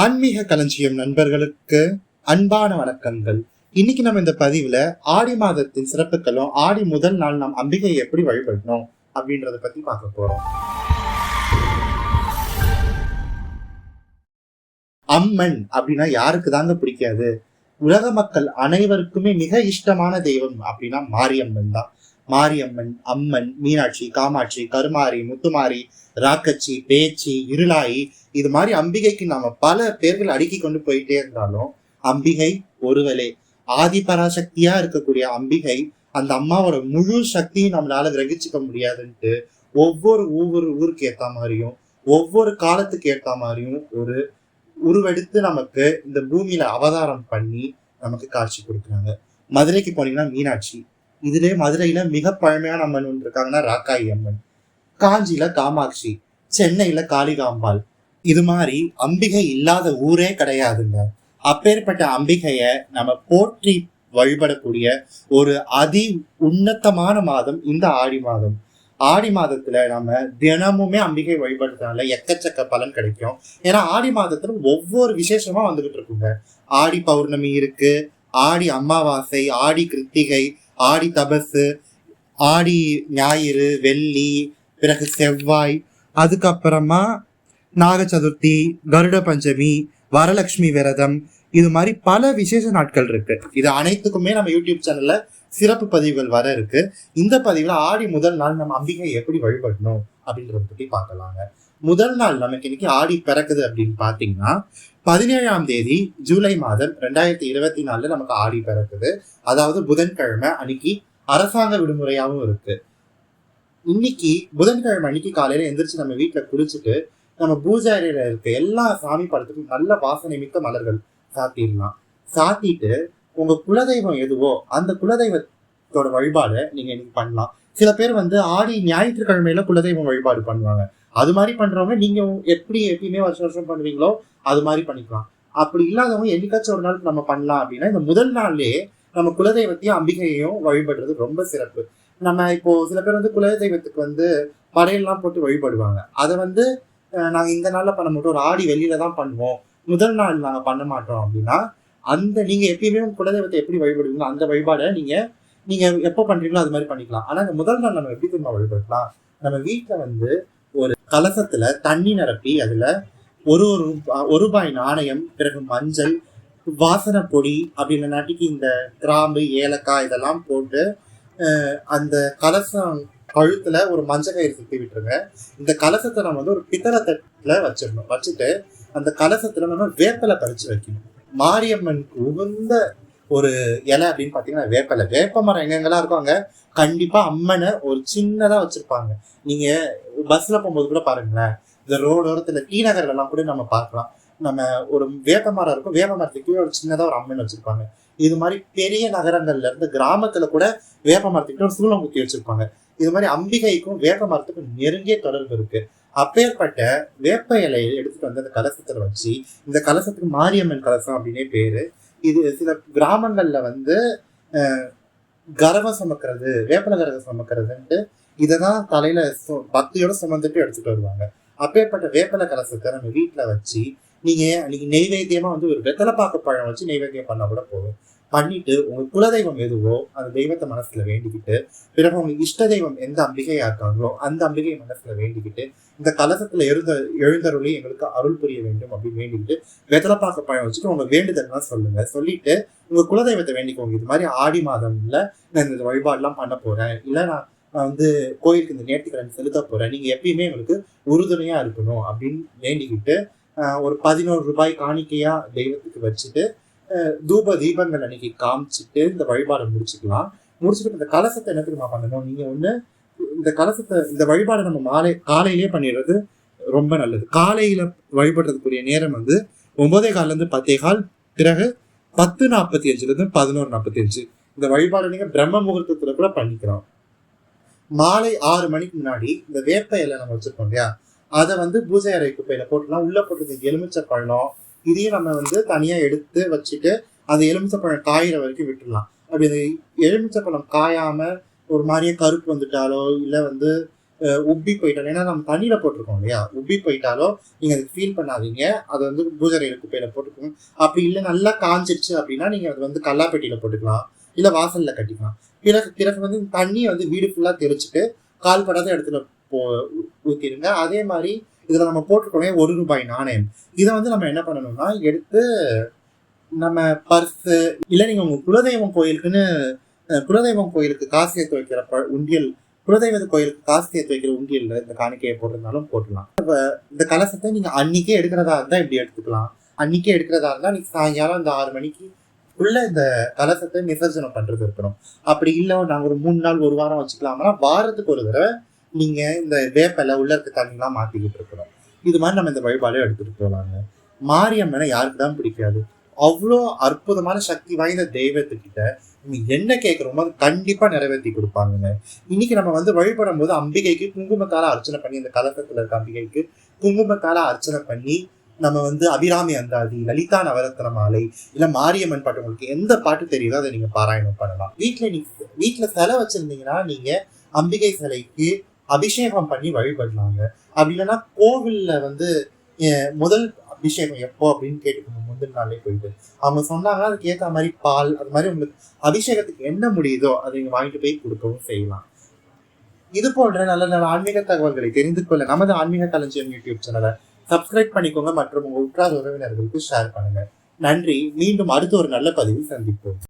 ஆன்மீக களஞ்சியம் நண்பர்களுக்கு அன்பான வணக்கங்கள். இன்னைக்கு நம்ம இந்த பதிவுல ஆடி மாதத்தின் சிறப்புகளும் ஆடி முதல் நாள் நாம் அம்பிகையை எப்படி வழிபடணும் அப்படின்றத பத்தி பார்க்க போறோம். அம்மன் அப்படின்னா யாருக்கு தாங்க பிடிக்காது? உலக மக்கள் அனைவருக்குமே மிக இஷ்டமான தெய்வம் அப்படின்னா மாரியம்மன் தான். மாரியம்மன் அம்மன் மீனாட்சி காமாட்சி கருமாரி முத்துமாரி ராக்கச்சி பேச்சி இருளாயி இது மாதிரி அம்பிகைக்கு நாம பல பேர்கள் அடுக்கி கொண்டு போயிட்டே இருந்தாலும் அம்பிகை ஒருவலே. ஆதி பராசக்தியா இருக்கக்கூடிய அம்பிகை அந்த அம்மாவோட முழு சக்தியும் நம்மளால கிரகிச்சுக்க முடியாதுன்ட்டு ஒவ்வொரு ஒவ்வொரு ஊருக்கு ஏத்த மாதிரியும் ஒவ்வொரு காலத்துக்கு ஏத்த மாதிரியும் ஒரு உருவெடுத்து நமக்கு இந்த பூமியில அவதாரம் பண்ணி நமக்கு காட்சி கொடுக்குறாங்க. மதுரைக்கு போனீங்கன்னா மீனாட்சி இதுலயே மதுரையில மிக பழமையான அம்மன் ஒன்று இருக்காங்கன்னா ராக்காயி அம்மன். காஞ்சியில காமாட்சி சென்னையில காளிகாம்பாள். இது மாதிரி அம்பிகை இல்லாத ஊரே கிடையாதுங்க. அப்பேற்பட்ட அம்பிகைய நம்ம போற்றி வழிபடக்கூடிய ஒரு அதி உன்னதமான மாதம் இந்த ஆடி மாதம். ஆடி மாதத்துல நம்ம தினமுமே அம்பிகை வழிபடுறதுனால எக்கச்சக்க பலன் கிடைக்கும். ஏன்னா ஆடி மாதத்துல ஒவ்வொரு விசேஷமா வந்துகிட்டு இருக்குங்க. ஆடி பௌர்ணமி இருக்கு ஆடி அமாவாசை ஆடி கிருத்திகை ஆடி தபசு ஆடி ஞாயிறு வெள்ளி பிறகு செவ்வாய் அதுக்கப்புறமா நாக சதுர்த்தி கருட பஞ்சமி வரலட்சுமி விரதம் இது மாதிரி பல விசேஷ நாட்கள் இருக்கு. இது அனைத்துக்குமே நம்ம யூடியூப் சேனல்ல சிறப்பு பதிவுகள் வர இருக்கு. இந்த பதிவுல ஆடி முதல் நாள் நம்ம அம்பிகை எப்படி வழிபடணும் அப்படின்றத பத்தி பார்க்கலாங்க. முதல் நாள் நமக்கு இன்னைக்கு ஆடி பிறக்குது அப்படின்னு பாத்தீங்கன்னா பதினேழாம் தேதி ஜூலை மாதம் ரெண்டாயிரத்தி இருபத்தி நாலுல நமக்கு ஆடி பிறக்குது. அதாவது புதன்கிழமை அன்னைக்கு அரசாங்க விடுமுறையாகவும் இருக்கு. இன்னைக்கு புதன்கிழமை அன்னைக்கு காலையில எந்திரிச்சு நம்ம வீட்டுல குளிச்சுட்டு நம்ம பூஜை அறையில இருக்க எல்லா சாமி படத்துக்கும் நல்ல வாசனை மிக்க மலர்கள் சாத்திடலாம். சாத்திட்டு உங்க குலதெய்வம் எதுவோ அந்த குலதெய்வத்தோட வழிபாடை நீங்க இன்னைக்கு பண்ணலாம். சில பேர் வந்து ஆடி ஞாயிற்றுக்கிழமையில குலதெய்வம் வழிபாடு பண்ணுவாங்க. அது மாதிரி பண்ணுறவங்க நீங்கள் எப்படி எப்பயுமே வருஷம் வருஷம் பண்ணுவீங்களோ அது மாதிரி பண்ணிக்கலாம். அப்படி இல்லாதவங்க என்னைக்காச்சும் ஒரு நாள் நம்ம பண்ணலாம் அப்படின்னா இந்த முதல் நாள்லேயே நம்ம குலதெய்வத்தையும் அம்பிகையையும் வழிபடுறது ரொம்ப சிறப்பு. நம்ம இப்போ சில பேர் வந்து குலதெய்வத்துக்கு வந்து படையெல்லாம் போட்டு வழிபடுவாங்க. அதை வந்து நாங்கள் இந்த நாளில் பண்ண மாட்டோம். ஒரு ஆடி வெளியில தான் பண்ணுவோம். முதல் நாள் நாங்கள் பண்ண மாட்டோம் அப்படின்னா அந்த நீங்கள் எப்பயுமே குலதெய்வத்தை எப்படி வழிபடுவீங்களோ அந்த வழிபாடை நீங்கள் நீங்கள் எப்போ பண்ணுறீங்களோ அது மாதிரி பண்ணிக்கலாம். ஆனால் இந்த முதல் நாள் நம்ம எப்படி திரும்ப வழிபடலாம்? நம்ம வீட்டில் வந்து கலசத்துல தண்ணி நிரப்பி அதுல ஒரு ஒரு ஒரு ரூபாய் நாணயம் பிறகு மஞ்சள் வாசனை பொடி அப்படின்னு நாட்டிக்கு இந்த கிராம்பு ஏலக்காய் இதெல்லாம் போட்டு அந்த கலசம் கழுத்துல ஒரு மஞ்சள் கயிறு சுத்தி விட்டுருங்க. இந்த கலசத்தை நம்ம வந்து ஒரு பித்தளை தட்டுல வச்சிடணும். வச்சுட்டு அந்த கலசத்துல நம்ம வேப்பலை பறிச்சு வைக்கணும். மாரியம்மனுக்கு உகந்த ஒரு இலை அப்படின்னு பார்த்தீங்கன்னா வேப்பலை. வேப்ப மரம் எங்கெங்கெல்லாம் இருக்கும் அங்கே கண்டிப்பாக அம்மனை ஒரு சின்னதாக வச்சுருப்பாங்க. நீங்கள் பஸ்ஸில் போகும்போது கூட பாருங்களேன் இந்த ரோடோரத்தில் டி நகர்லாம் எல்லாம் கூட நம்ம பார்க்கலாம். நம்ம ஒரு வேப்ப மரம் இருக்கும். வேப்ப மரத்துக்கு ஒரு சின்னதாக ஒரு அம்மன் வச்சுருப்பாங்க. இது மாதிரி பெரிய நகரங்கள்ல இருந்து கிராமத்தில் கூட வேப்ப மரத்துக்கு ஒரு சூளம் குத்தி வச்சுருப்பாங்க. இது மாதிரி அம்பிகைக்கும் வேப்ப மரத்துக்கும் நெருங்கிய தொடர்பு இருக்குது அப்பேற்பட்ட வேப்ப இலையை எடுத்துட்டு வந்து அந்த கலசத்தில் வச்சு இந்த கலசத்துக்கு மாரியம்மன் கலசம் அப்படின்னே பேர். இது சில கிராமங்கள்ல வந்து அஹ், கரகம் சுமக்கிறது வேப்பல கரகம் சுமக்கிறதுன்ட்டு இதை தான் தலையில பக்தியோட சுமந்துட்டு எடுத்துட்டு வருவாங்க. அப்பேற்பட்ட வேப்பல கலசத்தை நம்ம வீட்டுல வச்சு நீங்க அன்னைக்கு நெய்வேத்தியமா வந்து ஒரு வெத்தலை பாக்கு பழம் வச்சு நெய்வேத்தியம் பண்ண கூட போதும். பண்ணிட்டு உங்க குலதெய்வம் எதுவோ அந்த தெய்வத்தை மனசுல வேண்டிக்கிட்டு பிறகு உங்க இஷ்ட தெய்வம் எந்த அம்பிகையா இருக்காங்களோ அந்த அம்பிகை மனசுல வேண்டிக்கிட்டு இந்த கலசத்துல எழுந்த எழுந்தருளி எங்களுக்கு அருள் புரிய வேண்டும் அப்படின்னு வேண்டிக்கிட்டு வெத்தலை பார்க்க பழம் வச்சுட்டு உங்க வேண்டுதல்லாம் சொல்லுங்க. சொல்லிட்டு உங்க குலதெய்வத்தை வேண்டிக்கோங்க. இது மாதிரி ஆடி மாதம்ல நான் இந்த வழிபாடுலாம் பண்ண போறேன். இல்லை நான் வந்து கோயிலுக்கு இந்த நேர்த்திக்கடன் செலுத்த போறேன். நீங்க எப்பயுமே எங்களுக்கு உறுதுணையா இருக்கணும் அப்படின்னு வேண்டிக்கிட்டு ஒரு பதினோரு ரூபாய் காணிக்கையா தெய்வத்துக்கு வச்சுட்டு தூப தீபங்கள் அன்னைக்கு காமிச்சிட்டு இந்த வழிபாடை முடிச்சுக்கலாம். முடிச்சுட்டு இந்த கலசத்தை என்ன தெரியுமா பண்ணணும்? நீங்க ஒண்ணு இந்த கலசத்தை இந்த வழிபாடை நம்ம மாலை காலையிலேயே பண்ணிடுறது ரொம்ப நல்லது. காலையில வழிபடுறதுக்குரிய நேரம் வந்து ஒன்பதே கால்ல இருந்து பத்தே கால் பிறகு பத்து நாற்பத்தி அஞ்சுல இருந்து பதினோரு நாற்பத்தி அஞ்சு. இந்த வழிபாடை நீங்க பிரம்ம முகூர்த்தத்துல கூட பண்ணிக்கிறோம் மாலை ஆறு மணிக்கு முன்னாடி இந்த வேப்ப இலை நம்ம வச்சிருக்கோம் இல்லையா? அதை வந்து பூஜை அறை குப்பையில போட்டுலாம் உள்ள போட்டது எலுமிச்சை பழம் இதையும் நம்ம வந்து தனியாக எடுத்து வச்சுட்டு அந்த எலுமிச்சைப்பழம் காயிற வரைக்கும் விட்டுடலாம். அப்படி அந்த எலுமிச்சைப்பழம் காயாமல் காயாம ஒரு மாதிரியே கருப்பு வந்துட்டாலோ இல்லை வந்து உப்பி போயிட்டாலும் ஏன்னா நம்ம தண்ணியில் போட்டிருக்கோம் இல்லையா? உப்பி போயிட்டாலோ நீங்கள் அதுக்கு ஃபீல் பண்ணாதீங்க. அதை வந்து பூஜரை குப்பையில் போட்டுக்கோங்க. அப்படி இல்லை நல்லா காஞ்சிருச்சு அப்படின்னா நீங்கள் அதை வந்து கல்லாப்பெட்டியில் போட்டுக்கலாம். இல்லை வாசலில் கட்டிக்கலாம். பிறகு பிறகு வந்து தண்ணியை வந்து வீடு ஃபுல்லாக தெளிச்சுட்டு கால் படாத இடத்துல போ ஊற்றிடுங்க அதே மாதிரி இதில் நம்ம போட்டிருக்கோமே ஒரு ரூபாய் நாணயம். இதை வந்து நம்ம என்ன பண்ணணும்னா எடுத்து நம்ம பர்ஸு இல்லை நீங்கள் உங்கள் குலதெய்வம் கோயிலுக்குன்னு குலதெய்வம் கோயிலுக்கு காசு சேர்த்து வைக்கிற ப- உண்டியல் குலதெய்வ கோயிலுக்கு காசு சேர்த்து வைக்கிற உண்டியலில் இந்த காணிக்கையை போட்டிருந்தாலும் போட்டுக்கலாம் இப்போ இந்த கலசத்தை நீங்கள் அன்னைக்கே எடுக்கிறதா இருந்தால் இப்படி எடுத்துக்கலாம். அன்னைக்கே எடுக்கிறதா இருந்தால் நீங்க சாயங்காலம் இந்த ஆறு மணிக்கு உள்ள இந்த கலசத்தை விசர்ஜனம் பண்ணுறது இருக்கணும். அப்படி இல்லை நாங்கள் ஒரு மூணு நாள் ஒரு வாரம் வச்சுக்கலாம்னா வாரத்துக்கு ஒரு தடவை நீங்கள் இந்த வேப்பலை உள்ள இருக்க தண்ணிலாம் மாத்திக்கிட்டு இருக்கிறோம் இது மாதிரி நம்ம இந்த வழிபாடு எடுத்துகிட்டு போகலாங்க மாரியம்மனை யாருக்கு தான் பிடிக்காது? அவ்வளோ அற்புதமான சக்தி வாய்ந்த தெய்வத்துக்கிட்ட நம்ம என்ன கேட்குறோமோ அது கண்டிப்பாக நிறைவேற்றி கொடுப்பாங்கங்க. இன்னைக்கு நம்ம வந்து வழிபடும் போது அம்பிகைக்கு குங்குமத்தால அர்ச்சனை பண்ணி இந்த கலக்கத்தில் இருக்க அம்பிகைக்கு குங்குமத்தால அர்ச்சனை பண்ணி நம்ம வந்து அபிராமி அந்தாதி லலிதா நவரத்ன மாலை இல்லை மாரியம்மன் பாட்டு உங்களுக்கு எந்த பாட்டு தெரியுதோ அதை நீங்கள் பாராயணம் பண்ணலாம். வீட்டில் நீங்க வீட்டில் சிலை வச்சிருந்தீங்கன்னா நீங்கள் அம்பிகை சிலைக்கு அபிஷேகம் பண்ணி வழிபடுறாங்க. அப்படி இல்லைன்னா கோவில்ல வந்து முதல் அபிஷேகம் எப்போ அப்படின்னு கேட்டுக்கோங்க. முந்தின நாளே போயிட்டு. அவங்க சொன்னாங்கன்னா அதுக்கு ஏற்ற மாதிரி பால் அது மாதிரி உங்களுக்கு அபிஷேகத்துக்கு என்ன முடியுதோ அதை நீங்க வாங்கிட்டு போய் கொடுக்கவும் செய்யலாம். இது போன்ற நல்ல நல்ல ஆன்மீக தகவல்களை தெரிந்து கொள்ள நமது ஆன்மீக களஞ்சியம் யூடியூப் சேனலை சப்ஸ்கிரைப் பண்ணிக்கோங்க. மற்றும் உங்கள் உற்றார் உறவினர்களுக்கு ஷேர் பண்ணுங்க. நன்றி. மீண்டும் அடுத்த ஒரு நல்ல பதிவில் சந்திப்போம்.